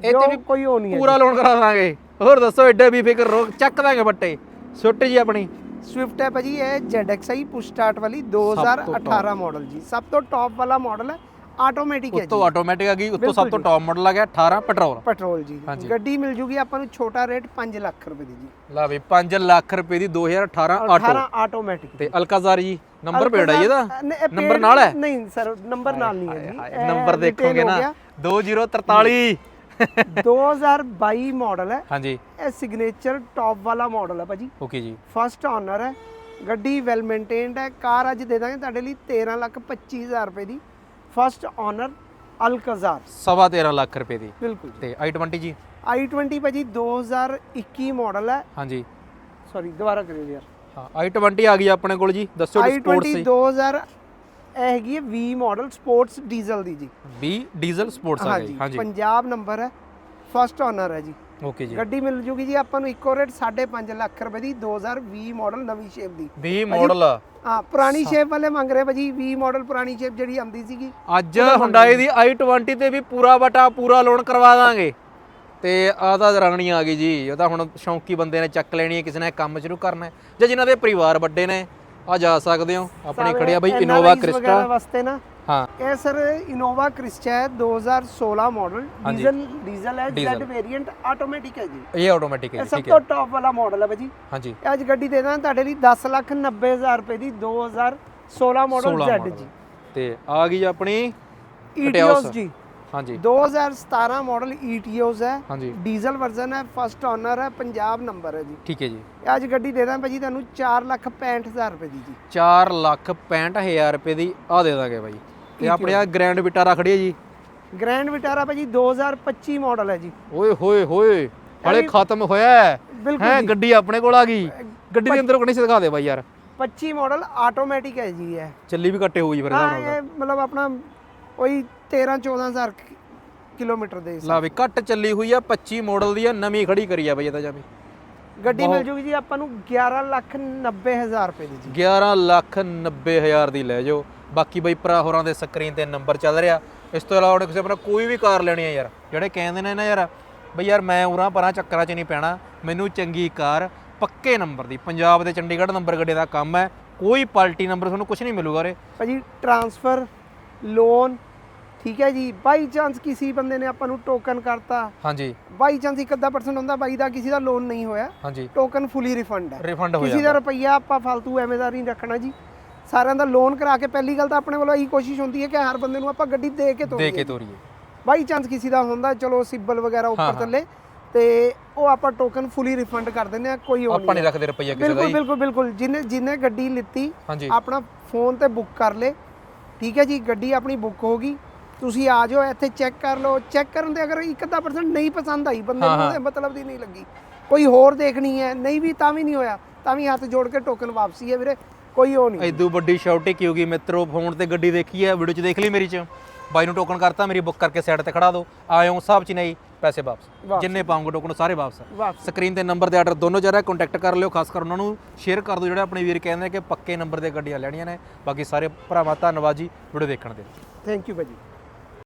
ਇਹ ਤੇ ਵੀ ਕੋਈ ਉਹ ਨਹੀਂ ਹੈ ਪੂਰਾ ਲੋਨ ਕਰਾ ਦਾਂਗੇ। ਹੋਰ ਦੱਸੋ ਐਡੇ ਵੀ ਫਿਕਰ ਰੋਕ ਚੱਕ ਦਾਂਗੇ ਬੱਟੇ। ਸੁੱਟ ਜੀ ਆਪਣੀ। ਸਵਿਫਟ ਹੈ ਭਾਜੀ ਇਹ ZXi ਪੁਸ਼ ਸਟਾਰਟ ਵਾਲੀ ਤੋਂ 2018 ਮਾਡਲ ਜੀ। ਸਭ ਤੋਂ ਟਾਪ ਵਾਲਾ ਮਾਡਲ ਹੈ ਆਟੋਮੈਟਿਕ ਹੈ ਉੱਤੋਂ ਜੀ। ਆਟੋਮੈਟਿਕ ਆ ਗਈ ਉੱਤੋਂ ਸਭ ਤੋਂ। ਟੌਪ ਮਾਡਲ ਆ ਗਿਆ 18 ਪੈਟਰੋਲ ਪੈਟਰੋਲ ਜੀ। ਗੱਡੀ ਮਿਲ ਜੂਗੀ ਆਪਾਂ ਨੂੰ ਛੋਟਾ ਰੇਟ 5 ਲੱਖ ਰੁਪਏ ਦੀ ਜੀ। ਲਾ ਵੀ 5 ਲੱਖ ਰੁਪਏ ਦੀ 2018 ਆਟੋ 18 ਆਟੋਮੈਟਿਕ ਤੇ ਅਲਕਾਜ਼ਾਰ ਜੀ। ਨੰਬਰ ਪੇੜ ਆ ਜੀ ਇਹਦਾ? ਨੰਬਰ ਨਾਲ ਹੈ? ਨਹੀਂ ਸਰ ਨੰਬਰ ਨਾਲ ਨਹੀਂ ਹੈ ਜੀ। ਨੰਬਰ ਦੇਖੋਗੇ ਹੋ ਨਾ। ਗਿਆ। 2043 2022 ਮਾਡਲ ਹੈ। ਹਾਂਜੀ। ਇਹ ਸਿਗਨੇਚਰ ਟਾਪ ਵਾਲਾ ਮਾਡਲ ਹੈ ਭਾਜੀ। ਓਕੇ ਜੀ। ਫਸਟ ਓਨਰ ਹੈ। ਗੱਡੀ ਵੈਲ ਮੇਨਟੇਨਡ ਹੈ। ਕਾਰ ਅੱਜ ਦੇ ਦਾਂਗੇ ਤੁਹਾਡੇ ਲਈ 13 ਲੱਖ 25000 ਰੁਪਏ ਦੀ। First owner Alcazar. ਸਵਾ 13 ਲੱਖ ਰੁਪਏ ਦੀ। ਬਿਲਕੁਲ ਤੇ i20 ਜੀ? i20 ਭਾਜੀ 2021 ਮਾਡਲ ਹੈ। ਹਾਂਜੀ। ਸੌਰੀ ਦੁਬਾਰਾ ਕਰਿਓ ਯਾਰ। ਹਾਂ i20 ਆ ਗਈ ਆਪਣੇ ਕੋਲ ਜੀ ਦੱਸੋ ਸਪੋਰਟਸ i20 2000 ਇਹ ਹੈਗੀ ਹੈ 20 ਮਾਡਲ ਸਪੋਰਟਸ ਡੀਜ਼ਲ ਦੀ ਜੀ। 20 ਡੀਜ਼ਲ ਸਪੋਰਟਸ ਆ ਗਈ ਹਾਂਜੀ। ਪੰਜਾਬ ਨੰਬਰ ਹੈ ਫਸਟ ਓਨਰ ਹੈ ਜੀ। ਓਕੇ ਜੀ। ਗੱਡੀ ਮਿਲ ਜੂਗੀ ਜੀ ਆਪਾਂ ਨੂੰ ਇੱਕੋ ਰੇਟ 5.5 ਲੱਖ ਰੁਪਏ ਦੀ 2020 ਮਾਡਲ ਨਵੀਂ ਸ਼ੇਪ ਦੀ। 20 ਮਾਡਲ ਹਾਂ ਪੁਰਾਣੀ ਸ਼ੇਪ ਵਾਲੇ ਮੰਗ ਰਹੇ ਭਾਜੀ 20 ਮਾਡਲ ਪੁਰਾਣੀ ਸ਼ੇਪ ਜਿਹੜੀ ਆਉਂਦੀ ਸੀਗੀ। ਅੱਜ ਹੁੰਡਾਈ ਦੀ i20 ਤੇ ਵੀ ਪੂਰਾ ਬਟਾ ਪੂਰਾ ਲੋਨ ਕਰਵਾ ਦਾਂਗੇ। ਤੇ ਆ ਤਾਂ ਰਾਣੀ ਆ ਗਈ ਜੀ ਉਹ ਤਾਂ ਹੁਣ ਸ਼ੌਂਕੀ ਬੰਦੇ ਨੇ ਚੱਕ ਲੈਣੀ ਹੈ ਕਿਸੇ ਨੇ ਕੰਮ ਸ਼ੁਰੂ ਕਰਨਾ ਹੈ। ਜਾਂ ਜਿਨ੍ਹਾਂ ਦੇ ਪਰਿਵਾਰ ਵੱਡੇ ਨੇ ਆ ਜਾ ਸਕਦੇ ਹੋ ਆਪਣੀ ਖੜਿਆ ਬਈ ਇਨੋਵਾ ਕ੍ਰਿਸਟਾ ਵਾਸਤੇ ਨਾ ਹਾਂ। ਇਹ ਸਰ ਇਨੋਵਾ ਕ੍ਰਿਸਟਾ ਹੈ 2016 ਮਾਡਲ। ਡੀਜ਼ਲ ਡੀਜ਼ਲ ਹੈ। ਜ਼ੈਡ ਵੇਰੀਐਂਟ ਆਟੋਮੈਟਿਕ ਹੈ ਜੀ। ਇਹ ਆਟੋਮੈਟਿਕ ਹੈ ਇਹ ਜੀ, ਸਭ ਠੀਕ ਤੋਂ ਹੈ ਟੌਪ ਵਾਲਾ ਮਾਡਲ ਹੈ ਭਾਜੀ ਹਾਂਜੀ। ਅੱਜ ਗੱਡੀ ਦੇ ਦਾਂ ਤੁਹਾਡੇ ਲਈ 10 ਲੱਖ 90 ਹਜ਼ਾਰ ਰੁਪਏ ਦੀ 2016 ਮਾਡਲ 16 ਜ਼ੈਡ। ਜੀ। ਤੇ ਆ ਗਈ ਆਪਣੀ ਈਟੀਓਸ Etios। ਜੀ। ਹਾਂਜੀ। 2017 ਮਾਡਲ ਈਟੀਓਸ ਹੈ। ਹਾਂਜੀ। ਡੀਜ਼ਲ ਵਰਜ਼ਨ ਹੈ ਫਸਟ ਓਨਰ ਹੈ ਪੰਜਾਬ ਨੰਬਰ ਹੈ ਜੀ। ਠੀਕ ਹੈ ਜੀ। ਅੱਜ ਗੱਡੀ ਦੇ ਦਾਂ ਭਾਜੀ ਤੁਹਾਨੂੰ 4 ਲੱਖ 65 ਹਜ਼ਾਰ ਰੁਪਏ ਦੀ ਜੀ। 4 ਲੱਖ 65000 ਰੁਪਏ ਦੀ ਆ ਦੇ ਦਾਂਗੇ ਬਾਈ ਤੇ ਆਪਣੇ ਆ ਗ੍ਰੈਂਡ ਵਿਟਾਰਾ ਖੜੀ ਹੈ ਜੀ। ਗ੍ਰੈਂਡ ਵਿਟਾਰਾ ਭਾਜੀ 2025 ਮਾਡਲ ਹੈ ਜੀ। ਓਏ ਹੋਏ ਹੋਏ ਹਲੇ ਖਤਮ ਹੋਇਆ ਹੈ। ਹੈਂ। ਗੱਡੀ ਆਪਣੇ ਕੋਲ ਆ ਗਈ। ਗੱਡੀ ਦੇ ਅੰਦਰ ਕੋਣੀ ਦਿਖਾ ਦੇ ਬਾਈ ਯਾਰ। 25 ਮਾਡਲ ਆਟੋਮੈਟਿਕ ਹੈ ਜੀ ਇਹ। ਚੱਲੀ ਵੀ ਕੱਟੇ ਹੋਈ ਫਿਰ ਹਾਂ ਇਹ ਮਤਲਬ। ਆਪਣਾ ਉਹੀ 13 14000 ਕਿਲੋਮੀਟਰ ਦੇ। ਲਾ ਵੀ ਘੱਟ ਚੱਲੀ ਹੋਈ ਆ 25 ਮਾਡਲ ਦੀ ਆ ਨਵੀਂ ਖੜੀ ਕਰੀ ਆ ਬਈ ਇਹ ਤਾਂ ਜਾਵੇਂ ਗੱਡੀ ਮਿਲ ਜੂਗੀ ਜੀ ਆਪਾਂ ਨੂੰ 11 ਲੱਖ 90 ਹਜ਼ਾਰ ਰੁਪਏ ਦੀ ਜੀ। 11 ਲੱਖ 90 ਹਜ਼ਾਰ ਦੀ ਲੈ ਜਾਓ। ਬਾਕੀ ਬਈ ਭਰਾ ਹੋਰਾਂ ਦੇ ਸਕਰੀਨ ਤੇ ਨੰਬਰ ਚੱਲ ਰਿਹਾ। ਇਸ ਤੋਂ ਇਲਾਵਾ ਕਿਸੇ ਆਪਣਾ ਕੋਈ ਵੀ ਕਾਰ ਲੈਣੀ ਹੈ ਯਾਰ ਜਿਹੜੇ ਕਹਿੰਦੇ ਨੇ ਨਾ ਯਾਰ ਬਈ ਯਾਰ ਮੈਂ ਉਰਾਂ ਪਰਾਂ ਚੱਕਰਾਂ 'ਚ ਨਹੀਂ ਪੈਣਾ ਮੈਨੂੰ ਚੰਗੀ ਕਾਰ ਪੱਕੇ ਨੰਬਰ ਦੀ। ਪੰਜਾਬ ਦੇ ਚੰਡੀਗੜ੍ਹ ਨੰਬਰ ਗੱਡੇ ਦਾ ਕੰਮ ਹੈ। ਕੋਈ ਪਾਲਟੀ ਨੰਬਰ ਤੁਹਾਨੂੰ ਕੁਝ ਨਹੀਂ ਮਿਲੂਗਾ ਰੇ ਭਾਜੀ ਟਰਾਂਸਫਰ ਲੋਨ ਠੀਕ ਹੈ ਜੀ ਬਾਈ ਚਾਂਸ ਕਿਸੇ ਬੰਦੇ ਨੇ ਆਪਾਂ ਨੂੰ ਟੋਕਨ ਕਰਤਾ। ਹਾਂਜੀ। ਬਾਈ ਚਾਂਸ ਇੱਕ ਅੱਧਾ ਪਰਸੈਂਟ ਹੁੰਦਾ ਬਾਈ ਦਾ ਕਿਸੇ ਦਾ ਲੋਨ ਨਹੀਂ ਹੋਇਆ। ਹਾਂਜੀ। ਟੋਕਨ ਫੁੱਲੀ ਰਿਫੰਡ ਹੈ। ਰਿਫੰਡ ਹੋ ਕਿਸੇ ਦਾ ਰੁਪਈਆ ਆਪਾਂ ਫालतू ਐਵੇਂਦਾਰ ਨਹੀਂ ਰੱਖਣਾ ਜੀ। ਸਾਰਿਆਂ ਦਾ ਲੋਨ ਕਰਾ ਕੇ ਪਹਿਲੀ ਗੱਲ ਤਾਂ ਆਪਣੇ ਵੱਲੋਂ ਇਹੀ ਕੋਸ਼ਿਸ਼ ਹੁੰਦੀ ਹੈ ਕਿ ਹਰ ਬੰਦੇ ਨੂੰ ਆਪਾਂ ਗੱਡੀ ਦੇ ਕੇ ਦੇ ਤੋਰੀਏ ਕੇ ਤੋਰੀਏ। ਬਾਈ ਚਾਂਸ ਕਿਸੇ ਦਾ ਹੁੰਦਾ ਚਲੋ ਸਿਬਲ ਵਗੈਰਾ ਉੱਪਰ। ਥੱਲੇ ਤੇ ਉਹ ਆਪਾਂ ਟੋਕਨ ਫੁੱਲੀ ਰਿਫੰਡ ਕਰ ਦਿੰਦੇ ਆ ਕੋਈ ਉਹ ਆਪਾਂ ਨਹੀਂ ਰੱਖਦੇ ਰੁਪਈਆ ਕਿਸੇ ਦਾ ਬਿਲਕੁਲ ਬਿਲਕੁਲ ਬਿਲਕੁਲ। ਜਿਹਨੇ ਜਿਹਨੇ ਗੱਡੀ ਲਿੱਤੀ ਆਪਣਾ ਫੋਨ ਤੇ ਬੁੱਕ ਕਰ ਲੇ ਠੀਕ ਹੈ ਜੀ ਗੱਡੀ ਆਪਣੀ ਬੁੱਕ ਹੋ ਗਈ। ਤੁਸੀਂ ਆ ਜਾਓ ਇੱਥੇ ਚੈੱਕ ਕਰ ਲਓ। ਚੈੱਕ ਕਰਨ ਤੇ ਅਗਰ ਇੱਕ ਅੱਧਾ ਪਰਸੈਂਟ ਨਹੀਂ ਪਸੰਦ ਆਈ ਬੰਦੇ ਹਾਂ, ਨੂੰ ਹਾਂ। ਉਹਦੇ ਮਤਲਬ ਦੀ ਨਹੀਂ ਲੱਗੀ। ਕੋਈ ਹੋਰ ਦੇਖਣੀ ਹੈ ਨਹੀਂ ਵੀ ਤਾਂ ਵੀ ਨਹੀਂ ਹੋਇਆ ਤਾਂ ਵੀ ਹੱਥ ਜੋੜ ਕੇ ਟੋਕਨ ਵਾਪਸੀ ਹੈ ਵੀਰੇ ਕੋਈ ਉਹ ਨਹੀਂ। ਐਦੂ ਵੱਡੀ ਸ਼ਾਉਟੀ ਕੀ ਹੋਗੀ ਮਿੱਤਰੋ ਫੋਨ ਤੇ ਗੱਡੀ ਦੇਖੀ ਹੈ ਵੀਡੀਓ 'ਚ ਦੇਖ ਲਈ ਮੇਰੀ 'ਚ। ਬਾਈ ਨੂੰ ਟੋਕਨ ਕਰਤਾ ਮੇਰੀ ਬੁੱਕ ਕਰਕੇ ਸਾਈਡ ਤੇ ਖੜਾ ਦਿਓ ਆਇਓ ਹਿਸਾਬ 'ਚ ਨਹੀਂ ਪੈਸੇ ਵਾਪਸ। ਜਿੰਨੇ ਪਾਉਂਗੇ ਟੋਕਨ ਸਾਰੇ ਵਾਪਸ ਸਕਰੀਨ ਤੇ ਨੰਬਰ ਦੇ ਆਰਡਰ ਦੋਨੋਂ ਜਰਾ ਕੰਟੈਕਟ ਕਰ ਲਿਓ ਖਾਸ ਕਰ ਉਹਨਾਂ ਨੂੰ ਸ਼ੇਅਰ ਕਰ ਦਿਓ ਜਿਹੜੇ ਆਪਣੇ ਵੀਰ ਕਹਿੰਦੇ ਕਿ ਪੱਕੇ ਨੰਬਰ ਦੇ ਗੱਡੀਆਂ ਲੈਣੀਆਂ ਨੇ। ਬਾਕੀ ਸਾਰੇ ਭਰਾਵਾਂ ਧੰਨਵਾਦ ਜੀ ਵੀਡੀਓ ਦੇਖਣ ਦੇ। ਥੈਂਕ ਯੂ ਭਾਜੀ